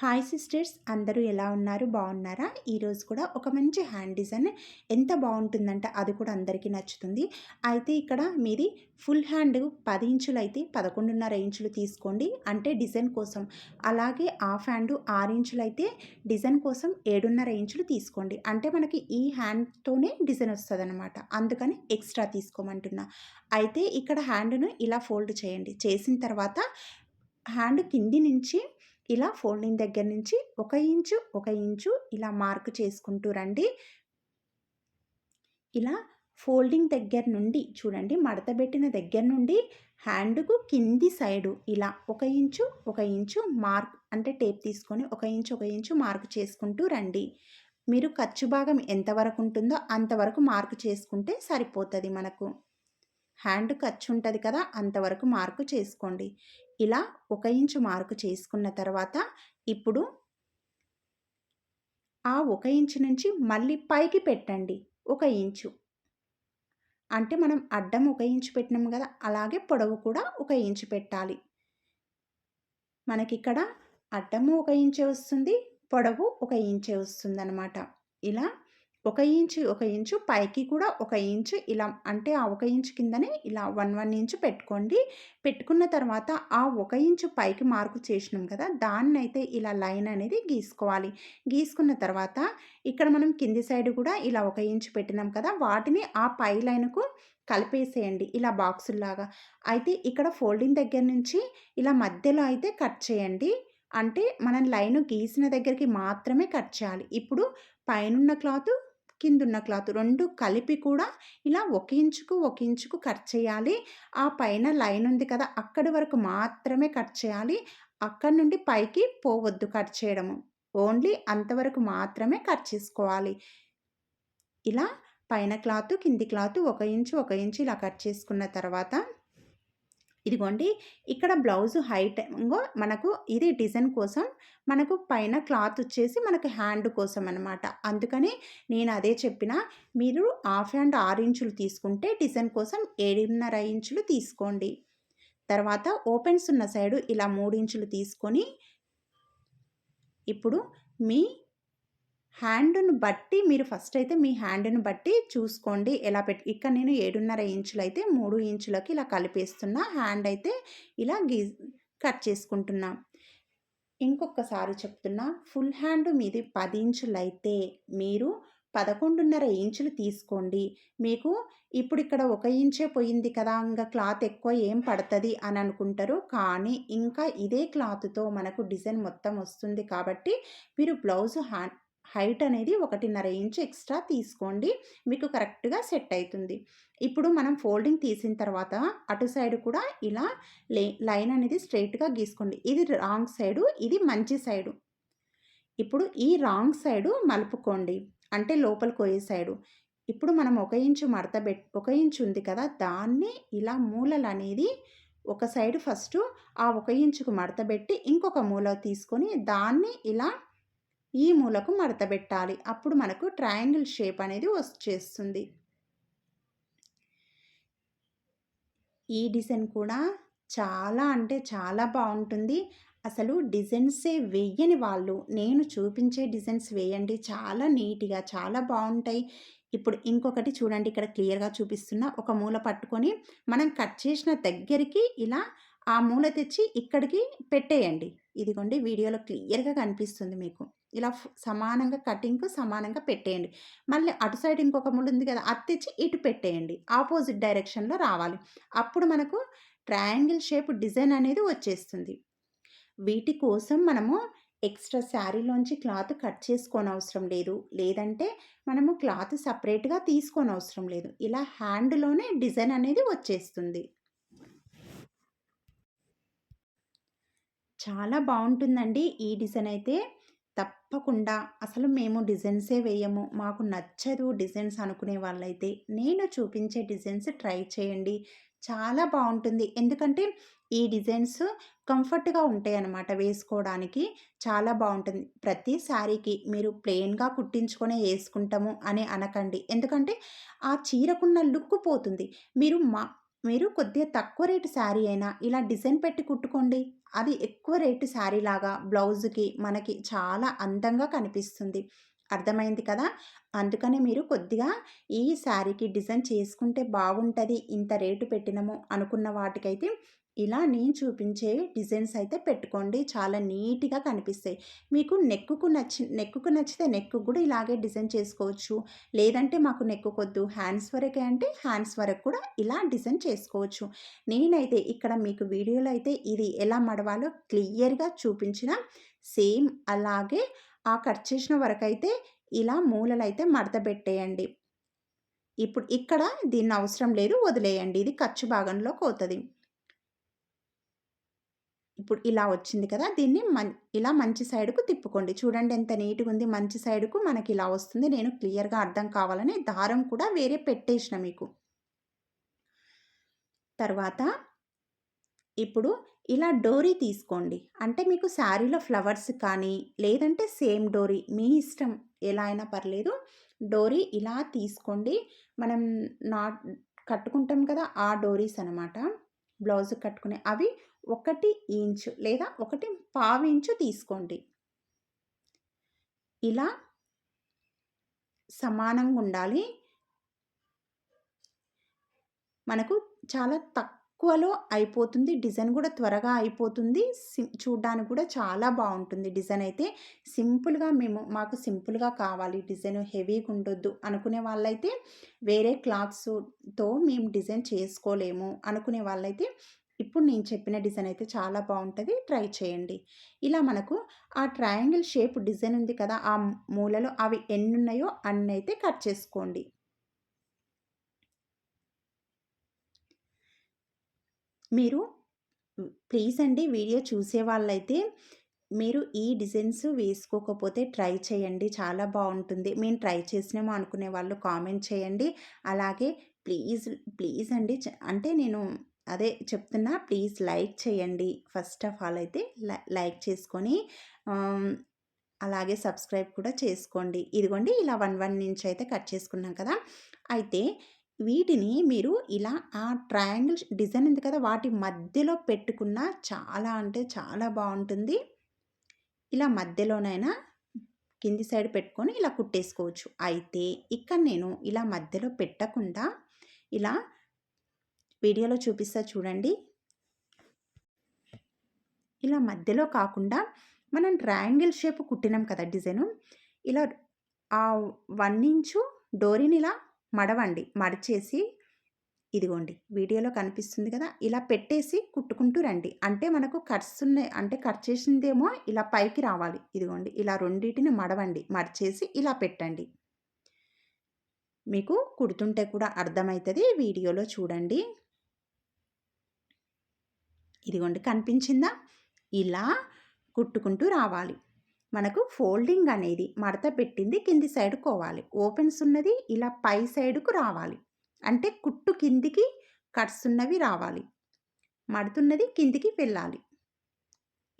Hi sisters అందరూ ఎలా ఉన్నారు? బాగున్నారా? ఈరోజు కూడా ఒక మంచి హ్యాండ్ డిజైన్ ఎంత బాగుంటుందంటే అది కూడా అందరికీ నచ్చుతుంది. అయితే ఇక్కడ మీది ఫుల్ హ్యాండ్ పది ఇంచులు అయితే పదకొండున్నర ఇంచులు తీసుకోండి. అంటే డిజైన్ కోసం. అలాగే హాఫ్ హ్యాండ్ ఆరు ఇంచులు అయితే డిజైన్ కోసం ఏడున్నర ఇంచులు తీసుకోండి. అంటే మనకి ఈ హ్యాండ్తోనే డిజైన్ వస్తుంది అనమాట అందుకని ఎక్స్ట్రా తీసుకోమంటున్నా. అయితే ఇక్కడ హ్యాండ్ను ఇలా ఫోల్డ్ చేయండి. చేసిన తర్వాత హ్యాండ్ కింది నుంచి ఇలా ఫోల్డింగ్ దగ్గర నుంచి ఒక ఇంచు ఒక ఇంచు ఇలా మార్క్ చేసుకుంటూ రండి. ఇలా ఫోల్డింగ్ దగ్గర నుండి చూడండి మడత పెట్టిన దగ్గర నుండి హ్యాండ్కు కింది సైడు ఇలా ఒక ఇంచు ఒక ఇంచు మార్క్ అంటే టేప్ తీసుకొని ఒక ఇంచు ఒక ఇంచు మార్క్ చేసుకుంటూ రండి. మీరు ఖర్చు భాగం ఎంతవరకు ఉంటుందో అంతవరకు మార్క్ చేసుకుంటే సరిపోతుంది మనకు. హ్యాండ్ ఖర్చు ఉంటుంది కదా అంతవరకు మార్కు చేసుకోండి. ఇలా ఒక ఇంచు మార్కు చేసుకున్న తర్వాత ఇప్పుడు ఆ ఒక ఇంచు నుంచి మళ్ళీ పైకి పెట్టండి ఒక ఇంచు. అంటే మనం అడ్డం ఒక ఇంచు పెట్టినాము కదా అలాగే పొడవు కూడా ఒక ఇంచు పెట్టాలి. మనకిక్కడ అడ్డము ఒక ఇంచే వస్తుంది పొడవు ఒక ఇంచే వస్తుంది అనమాట ఇలా ఒక ఇంచు ఒక ఇంచు పైకి కూడా ఒక ఇంచు ఇలా అంటే ఆ ఒక ఇంచు కిందనే ఇలా వన్ వన్ ఇంచు పెట్టుకోండి. పెట్టుకున్న తర్వాత ఆ ఒక ఇంచు పైకి మార్కు చేసినాం కదా దాన్ని అయితే ఇలా లైన్ అనేది గీసుకోవాలి. గీసుకున్న తర్వాత ఇక్కడ మనం కింది సైడ్ కూడా ఇలా ఒక ఇంచు పెట్టినాం కదా వాటిని ఆ పై లైన్కు కలిపేసేయండి ఇలా బాక్సుల్లాగా. అయితే ఇక్కడ ఫోల్డింగ్ దగ్గర నుంచి ఇలా మధ్యలో అయితే కట్ చేయండి. అంటే మనం లైన్ గీసిన దగ్గరికి మాత్రమే కట్ చేయాలి. ఇప్పుడు పైనున్న క్లాత్ కిందున్న క్లాత్ రెండు కలిపి కూడా ఇలా ఒక ఇంచుకు ఒక ఇంచుకు కట్ చేయాలి. ఆ పైన లైన్ ఉంది కదా అక్కడి వరకు మాత్రమే కట్ చేయాలి. అక్కడి నుండి పైకి పోవద్దు కట్ చేయడము. ఓన్లీ అంతవరకు మాత్రమే కట్ చేసుకోవాలి. ఇలా పైన క్లాత్ కింది క్లాత్ ఒక ఇంచు ఒక ఇంచు ఇలా కట్ చేసుకున్న తర్వాత ఇదిగోండి ఇక్కడ బ్లౌజ్ హైట్ మనకు ఇది డిజైన్ కోసం మనకు పైన క్లాత్ వచ్చేసి మనకు హ్యాండ్ కోసం అనమాట అందుకని నేను అదే చెప్పిన మీరు హాఫ్ హ్యాండ్ ఆరు ఇంచులు తీసుకుంటే డిజైన్ కోసం ఏడున్నర ఇంచులు తీసుకోండి. తర్వాత ఓపెన్స్ ఉన్న సైడు ఇలా మూడు ఇంచులు తీసుకొని ఇప్పుడు మీ హ్యాండ్ను బట్టి మీరు ఫస్ట్ అయితే మీ హ్యాండ్ను బట్టి చూసుకోండి. ఎలా పెట్టి ఇక్కడ నేను ఏడున్నర ఇంచులు అయితే మూడు ఇంచులకి ఇలా కలిపేస్తున్నా. హ్యాండ్ అయితే ఇలా గీ కట్ చేసుకుంటున్నా. ఇంకొకసారి చెప్తున్నా ఫుల్ హ్యాండ్ మీది పది ఇంచులు అయితే మీరు పదకొండున్నర ఇంచులు తీసుకోండి. మీకు ఇప్పుడు ఇక్కడ ఒక ఇంచే పోయింది కదా ఇంకా క్లాత్ ఎక్కువ ఏం పడుతుంది అని అనుకుంటారు. కానీ ఇంకా ఇదే క్లాత్తో మనకు డిజైన్ మొత్తం వస్తుంది కాబట్టి మీరు బ్లౌజ్ హ్యాండ్ హైట్ అనేది ఒకటిన్నర ఇంచు ఎక్స్ట్రా తీసుకోండి. మీకు కరెక్ట్గా సెట్ అవుతుంది ఇప్పుడు మనం ఫోల్డింగ్ తీసిన తర్వాత అటు సైడ్ కూడా ఇలా లే లైన్ అనేది స్ట్రైట్గా గీసుకోండి. ఇది రాంగ్ సైడు ఇది మంచి సైడు. ఇప్పుడు ఈ రాంగ్ సైడు మలుపుకోండి. అంటే లోపల కోయే సైడు. ఇప్పుడు మనం ఒక ఇంచు మడత పెట్ ఒక ఇంచు ఉంది కదా దాన్ని ఇలా మూలలు అనేది ఒక సైడ్ ఫస్ట్ ఆ ఒక ఇంచుకు మడత పెట్టి ఇంకొక మూల తీసుకొని దాన్ని ఇలా ఈ మూలకు మడతబెట్టాలి అప్పుడు మనకు ట్రయాంగిల్ షేప్ అనేది వచ్చేస్తుంది ఈ డిజైన్ కూడా చాలా అంటే చాలా బాగుంటుంది. అసలు డిజైన్సే వేయని వాళ్ళు. నేను చూపించే డిజైన్స్ వేయండి. చాలా నీట్గా చాలా బాగుంటాయి. ఇప్పుడు ఇంకొకటి చూడండి. ఇక్కడ క్లియర్గా చూపిస్తున్న ఒక మూల పట్టుకొని మనం కట్ చేసిన దగ్గరికి ఇలా ఆ మూల తెచ్చి ఇక్కడికి పెట్టేయండి. ఇదిగోండి. వీడియోలో క్లియర్గా కనిపిస్తుంది మీకు. ఇలా సమానంగా కటింగ్కు సమానంగా పెట్టేయండి. మళ్ళీ అటు సైడ్ ఇంకొక ముళ్ళు ఉంది కదా అది తెచ్చి ఇటు పెట్టేయండి. ఆపోజిట్ డైరెక్షన్లో రావాలి. అప్పుడు మనకు ట్రయాంగిల్ షేప్ డిజైన్ అనేది వచ్చేస్తుంది. వీటి కోసం మనము ఎక్స్ట్రా శారీలోంచి క్లాత్ కట్ చేసుకోని అవసరం లేదు. లేదంటే మనము క్లాత్ సపరేట్గా తీసుకోని అవసరం లేదు. ఇలా హ్యాండ్లోనే డిజైన్ అనేది వచ్చేస్తుంది. చాలా బాగుంటుందండి ఈ డిజైన్ అయితే. తప్పకుండా. అసలు మేము డిజైన్సే వేయము. మాకు నచ్చదు డిజైన్స్ అనుకునే వాళ్ళైతే. నేను చూపించే డిజైన్స్ ట్రై చేయండి. చాలా బాగుంటుంది. ఎందుకంటే ఈ డిజైన్స్ కంఫర్ట్గా ఉంటాయి అన్నమాట వేసుకోవడానికి. చాలా బాగుంటుంది. ప్రతి శారీకి మీరు ప్లెయిన్గా కుట్టించుకొనే వేసుకుంటాము అని అనకండి. ఎందుకంటే ఆ చీరకున్న లుక్ పోతుంది. మీరు మా మీరు కొద్దిగా తక్కువ రేటు శారీ అయినా ఇలా డిజైన్ పెట్టి కుట్టుకోండి. అది ఎక్కువ రేటు శారీ లాగా బ్లౌజ్కి మనకి చాలా అందంగా కనిపిస్తుంది. అర్థమైంది కదా? అందుకనే మీరు కొద్దిగా ఈ శారీకి డిజైన్ చేసుకుంటే బాగుంటుంది ఇంత రేటు పెట్టినము అనుకున్న వాటికైతే ఇలా నేను చూపించే డిజైన్స్ అయితే పెట్టుకోండి. చాలా నీట్గా కనిపిస్తాయి. మీకు నెక్కుకు నచ్చి నెక్కుకు నచ్చితే నెక్కు కూడా ఇలాగే డిజైన్ చేసుకోవచ్చు. లేదంటే మాకు నెక్కు కొద్దు హ్యాండ్స్ వరకే అంటే హ్యాండ్స్ వరకు కూడా ఇలా డిజైన్ చేసుకోవచ్చు. నేనైతే ఇక్కడ మీకు వీడియోలో అయితే ఇది ఎలా మడవాలో క్లియర్గా చూపించిన సేమ్ అలాగే ఆ కట్ చేసిన వరకు అయితే ఇలా మూలలు అయితే మడత పెట్టేయండి. ఇప్పుడు ఇక్కడ దీన్ని అవసరం లేదు. వదిలేయండి. ఇది ఖర్చు భాగంలో అవుతుంది ఇప్పుడు ఇలా వచ్చింది కదా దీన్ని మన్ ఇలా మంచి సైడ్కు తిప్పుకోండి. చూడండి ఎంత నీట్గా ఉంది. మంచి సైడ్కు మనకి ఇలా వస్తుంది. నేను క్లియర్గా అర్థం కావాలని దారం కూడా వేరే పెట్టేసిన మీకు. తర్వాత ఇప్పుడు ఇలా డోరీ తీసుకోండి. అంటే మీకు శారీలో ఫ్లవర్స్ కానీ లేదంటే సేమ్ డోరీ మీ ఇష్టం ఎలా అయినా పర్లేదు. డోరీ ఇలా తీసుకోండి. మనం నాట్ కట్టుకుంటాం కదా ఆ డోరీస్ అనమాట బ్లౌజ్ కట్టుకునే అవి ఒకటి ఇంచు లేదా ఒకటి పావు ఇంచు తీసుకోండి. ఇలా సమానంగా ఉండాలి. మనకు చాలా తక్కువలో అయిపోతుంది. డిజైన్ కూడా త్వరగా అయిపోతుంది. సిం చూడ్డానికి కూడా చాలా బాగుంటుంది డిజైన్ అయితే. సింపుల్గా మేము మాకు సింపుల్గా కావాలి. డిజైన్ హెవీగా ఉండొద్దు అనుకునే వాళ్ళైతే వేరే క్లాత్స్తో మేము డిజైన్ చేసుకోలేము అనుకునే వాళ్ళైతే ఇప్పుడు నేను చెప్పిన డిజైన్ అయితే చాలా బాగుంటుంది. ట్రై చేయండి. ఇలా మనకు ఆ ట్రయాంగిల్ షేప్ డిజైన్ ఉంది కదా ఆ మూలలో అవి ఎన్ని ఉన్నాయో అన్ని అయితే కట్ చేసుకోండి. మీరు ప్లీజ్ అండి వీడియో చూసే వాళ్ళైతే మీరు ఈ డిజైన్స్ వేసుకోకపోతే ట్రై చేయండి. చాలా బాగుంటుంది. మేము ట్రై చేసినామో అనుకునే వాళ్ళు కామెంట్ చేయండి. అలాగే ప్లీజ్ ప్లీజ్ అండి. అంటే నేను అదే చెప్తున్నా ప్లీజ్ లైక్ చేయండి. ఫస్ట్ ఆఫ్ ఆల్ అయితే లైక్ చేసుకొని అలాగే సబ్స్క్రైబ్ కూడా చేసుకోండి. ఇదిగోండి ఇలా వన్ వన్ నుంచి అయితే కట్ చేసుకున్నాం కదా. అయితే వీటిని మీరు ఇలా ఆ ట్రయాంగిల్ డిజైన్ ఉంది కదా వాటి మధ్యలో పెట్టుకున్న చాలా అంటే చాలా బాగుంటుంది. ఇలా మధ్యలోనైనా కింది సైడ్ పెట్టుకొని ఇలా కుట్టేసుకోవచ్చు. అయితే ఇక్కడ నేను ఇలా మధ్యలో పెట్టకుండా ఇలా వీడియోలో చూపిస్తా చూడండి. ఇలా మధ్యలో కాకుండా మనం ట్రయాంగిల్ షేప్ కుట్టినాం కదా డిజైను. ఇలా ఆ వన్ ఇంచు డోరీని ఇలా మడవండి మడిచేసి ఇదిగోండి వీడియోలో కనిపిస్తుంది కదా ఇలా పెట్టేసి కుట్టుకుంటూ రండి. అంటే మనకు కట్స్ ఉన్నాయి అంటే కట్ చేసిందేమో ఇలా పైకి రావాలి. ఇదిగోండి ఇలా రెండింటిని మడవండి మడిచేసి ఇలా పెట్టండి. మీకు కుడుతుంటే కూడా అర్థమవుతుంది వీడియోలో చూడండి. ఇదిగోండి కనిపించిందా? ఇలా కుట్టుకుంటూ రావాలి. మనకు ఫోల్డింగ్ అనేది మడత పెట్టింది కింది సైడ్ కోవాలి. ఓపెన్స్ ఉన్నది ఇలా పై సైడ్కు రావాలి. అంటే కుట్టు కిందికి కట్స్ ఉన్నవి రావాలి. మడుతున్నది కిందికి వెళ్ళాలి.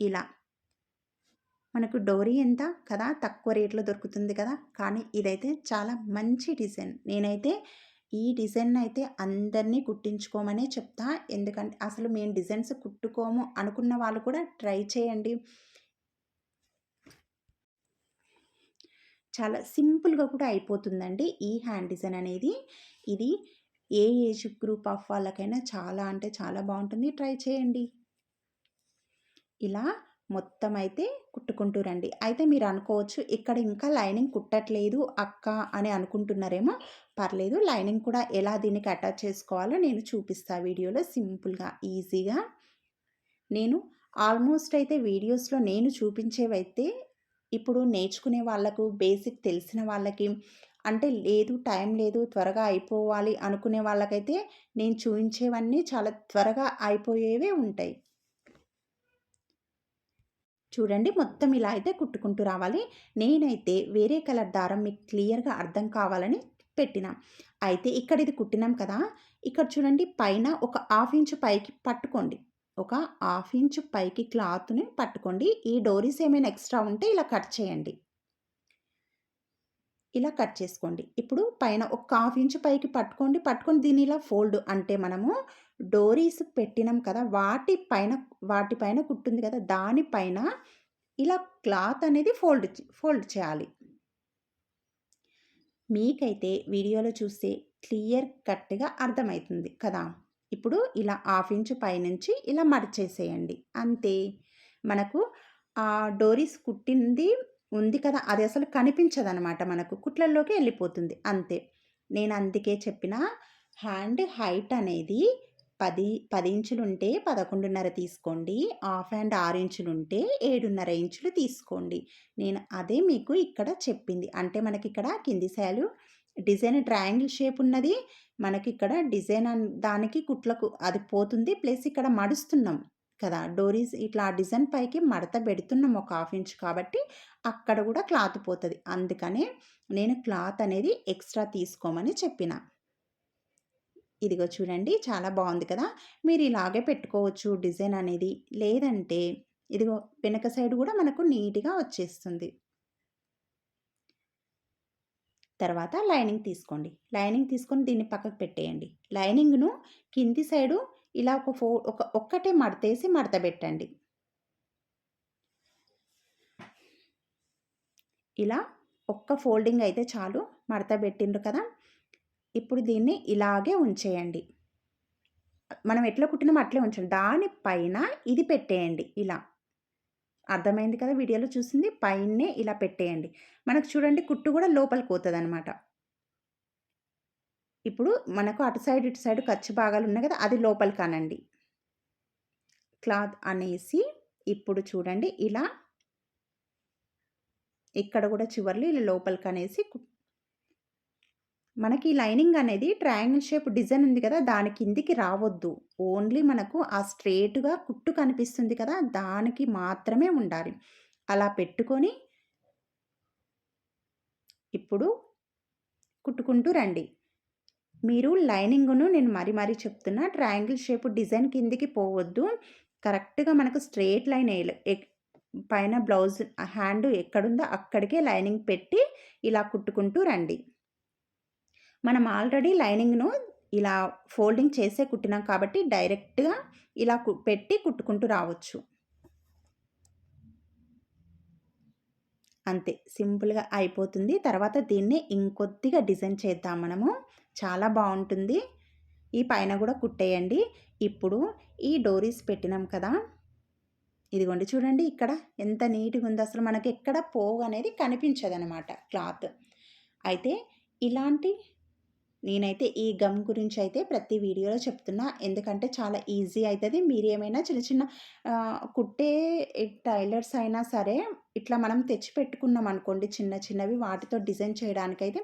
ఇలా. మనకు డోరీ ఎంత? కదా తక్కువ రేట్లో దొరుకుతుంది కదా. కానీ ఇదైతే చాలా మంచి డిజైన్. నేనైతే ఈ డిజైన్ అయితే అందరినీ కుట్టించుకోమనే చెప్తా. ఎందుకంటే అసలు మేము డిజైన్స్ కుట్టుకోము అనుకున్న వాళ్ళు కూడా ట్రై చేయండి. చాలా సింపుల్గా కూడా అయిపోతుందండి ఈ హ్యాండ్ డిజైన్ అనేది. ఇది ఏ ఏజ్ గ్రూప్ ఆఫ్ వాళ్ళకైనా చాలా అంటే చాలా బాగుంటుంది. ట్రై చేయండి. ఇలా మొత్తం అయితే కుట్టుకుంటూ రండి అయితే మీరు అనుకోవచ్చు ఇక్కడ ఇంకా లైనింగ్ కుట్టట్లేదు అక్క అని అనుకుంటున్నారేమో పర్లేదు. లైనింగ్ కూడా ఎలా దీనికి అటాచ్ చేసుకోవాలో నేను చూపిస్తాను వీడియోలో సింపుల్గా ఈజీగా. నేను ఆల్మోస్ట్ అయితే వీడియోస్లో నేను చూపించేవైతే ఇప్పుడు నేర్చుకునే వాళ్ళకు బేసిక్ తెలిసిన వాళ్ళకి అంటే లేదు టైం లేదు త్వరగా అయిపోవాలి అనుకునే వాళ్ళకైతే నేను చూపించేవన్నీ చాలా త్వరగా అయిపోయేవే ఉంటాయి. చూడండి మొత్తం ఇలా అయితే కుట్టుకుంటూ రావాలి. నేనైతే వేరే కలర్ దారం మీకు క్లియర్గా అర్థం కావాలని పెట్టిన. అయితే ఇక్కడ ఇది కుట్టినాం కదా ఇక్కడ చూడండి పైన ఒక హాఫ్ ఇంచు పైకి పట్టుకోండి. ఒక హాఫ్ ఇంచు పైకి క్లాత్ని పట్టుకోండి. ఈ డోరీస్ ఏమైనా ఎక్స్ట్రా ఉంటే ఇలా కట్ చేయండి. ఇలా కట్ చేసుకోండి. ఇప్పుడు పైన ఒక హాఫ్ ఇంచు పైకి పట్టుకోండి. పట్టుకొని దీన్ని ఇలా ఫోల్డ్ అంటే మనము డోరీస్ పెట్టినాం కదా వాటి పైన వాటి పైన కుట్టుంది కదా దానిపైన ఇలా క్లాత్ అనేది ఫోల్డ్ ఫోల్డ్ చేయాలి. మీకైతే వీడియోలో చూస్తే క్లియర్ కట్గా అర్థమవుతుంది కదా. ఇప్పుడు ఇలా హాఫ్ ఇంచు పైనుంచి ఇలా మడిచేసేయండి. అంతే. మనకు ఆ డోరీస్ కుట్టింది ఉంది కదా అది అసలు కనిపించదనమాట మనకు కుట్లల్లోకి వెళ్ళిపోతుంది. అంతే. నేను అందుకే చెప్పిన హ్యాండ్ హైట్ అనేది పది పది ఇంచులుంటే పదకొండున్నర తీసుకోండి. హాఫ్ అండ్ ఆరు ఇంచులు ఉంటే ఏడున్నర ఇంచులు తీసుకోండి. నేను అదే మీకు ఇక్కడ చెప్పింది. అంటే మనకి ఇక్కడ కింది శాలు డిజైన్ ట్రయాంగిల్ షేప్ ఉన్నది. మనకి ఇక్కడ డిజైన్ దానికి కుట్లకు అది పోతుంది. ప్లస్ ఇక్కడ మడుస్తున్నాం కదా. డోరీస్ ఇట్లా డిజైన్ పైకి మడత పెడుతున్నాం ఒక హాఫ్ ఇంచ్ కాబట్టి అక్కడ కూడా క్లాత్ పోతుంది. అందుకనే నేను క్లాత్ అనేది ఎక్స్ట్రా తీసుకోమని చెప్పిన. ఇదిగో చూడండి చాలా బాగుంది కదా! మీరు ఇలాగే పెట్టుకోవచ్చు డిజైన్ అనేది. లేదంటే ఇదిగో వెనక సైడ్ కూడా మనకు నీట్గా వచ్చేస్తుంది. తర్వాత లైనింగ్ తీసుకోండి. లైనింగ్ తీసుకొని దీన్ని పక్కకు పెట్టేయండి. లైనింగ్ను కింది సైడు ఇలా ఒక ఫో ఒక ఒక్కటే మడతేసి మడత పెట్టండి. ఇలా ఒక్క ఫోల్డింగ్ అయితే చాలు. మడత పెట్టిండ్రు కదా! ఇప్పుడు దీన్ని ఇలాగే ఉంచేయండి. మనం ఎట్లా కుట్టినామో అట్లే ఉంచండి. దానిపైన ఇది పెట్టేయండి ఇలా. అర్థమైంది కదా వీడియోలో చూసింది? పైనే ఇలా పెట్టేయండి. మనకు చూడండి కుట్టు కూడా లోపలికి పోతుంది అనమాట ఇప్పుడు మనకు అటు సైడ్ ఇటు సైడ్ ఖర్చు భాగాలు ఉన్నాయి కదా అది లోపలికి అనండి. క్లాత్ అనేసి ఇప్పుడు చూడండి ఇలా. ఇక్కడ కూడా చివర్లు ఇలా లోపలికి అనేసి మనకి లైనింగ్ అనేది ట్రయాంగిల్ షేప్ డిజైన్ ఉంది కదా దాని కిందికి రావద్దు. ఓన్లీ మనకు ఆ స్ట్రేట్గా కుట్టు కనిపిస్తుంది కదా దానికి మాత్రమే ఉండాలి. అలా పెట్టుకొని ఇప్పుడు కుట్టుకుంటూ రండి. మీరు లైనింగ్ను నేను మరి మరీ చెప్తున్నా ట్రయాంగిల్ షేప్ డిజైన్ కిందికి పోవద్దు. కరెక్ట్గా మనకు స్ట్రేట్ లైన్ పైన బ్లౌజ్ హ్యాండ్ ఎక్కడుందో అక్కడికే లైనింగ్ పెట్టి ఇలా కుట్టుకుంటూ రండి. మనం ఆల్రెడీ లైనింగ్ను ఇలా ఫోల్డింగ్ చేసే కుట్టినాం కాబట్టి డైరెక్ట్గా ఇలా పెట్టి కుట్టుకుంటూ రావచ్చు. అంతే సింపుల్గా అయిపోతుంది. తర్వాత దీన్ని ఇంకొద్దిగా డిజైన్ చేద్దాం మనము. చాలా బాగుంటుంది. ఈ పైన కూడా కుట్టేయండి. ఇప్పుడు ఈ డోరీస్ పెట్టినాం కదా. ఇదిగోండి చూడండి ఇక్కడ ఎంత నీట్గా ఉందో. అసలు మనకి ఎక్కడ పోగు అనేది కనిపించదు అనమాట క్లాత్. అయితే ఇలాంటి నేనైతే ఈ గమ్ గురించి అయితే ప్రతి వీడియోలో చెప్తున్నా. ఎందుకంటే చాలా ఈజీ అవుతుంది మీరు ఏమైనా చిన్న చిన్న కుట్టే టైలర్స్ అయినా సరే ఇట్లా మనం తెచ్చి పెట్టుకున్నాం అనుకోండి చిన్న చిన్నవి వాటితో డిజైన్ చేయడానికైతే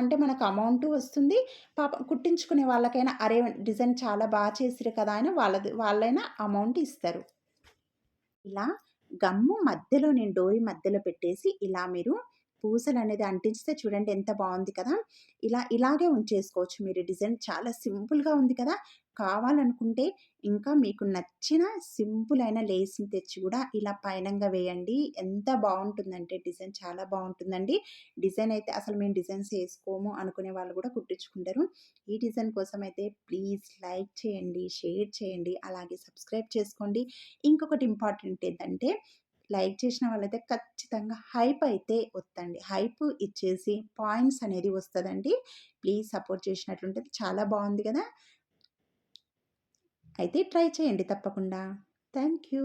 అంటే మనకు అమౌంట్ వస్తుంది. పాప కుట్టించుకునే వాళ్ళకైనా అరే డిజైన్ చాలా బాగా చేసిరు కదా అని వాళ్ళది వాళ్ళైనా అమౌంట్ ఇస్తారు. ఇలా గమ్ము మధ్యలో నేను డోరీ మధ్యలో పెట్టేసి ఇలా మీరు పూసలు అనేది అంటించితే చూడండి ఎంత బాగుంది కదా. ఇలా ఇలాగే ఉంచేసుకోవచ్చు. మీరు డిజైన్ చాలా సింపుల్గా ఉంది కదా. కావాలనుకుంటే ఇంకా మీకు నచ్చిన సింపుల్ అయిన లేస్ని తెచ్చి కూడా ఇలా పైనంగా వేయండి. ఎంత బాగుంటుందంటే డిజైన్ చాలా బాగుంటుందండి. డిజైన్ అయితే అసలు మేము డిజైన్స్ వేసుకోము అనుకునే వాళ్ళు కూడా కుట్టించుకుంటారు ఈ డిజైన్ కోసం అయితే ప్లీజ్ లైక్ చేయండి షేర్ చేయండి అలాగే సబ్స్క్రైబ్ చేసుకోండి. ఇంకొకటి ఇంపార్టెంట్ ఏంటంటే లైక్ చేసిన వాళ్ళైతే ఖచ్చితంగా హైప్ అయితే వద్దండి. హైప్ ఇచ్చేసి పాయింట్స్ అనేది వస్తుందండి. ప్లీజ్ సపోర్ట్ చేసినట్లుంటే చాలా బాగుంది కదా. అయితే ట్రై చేయండి తప్పకుండా. Thank you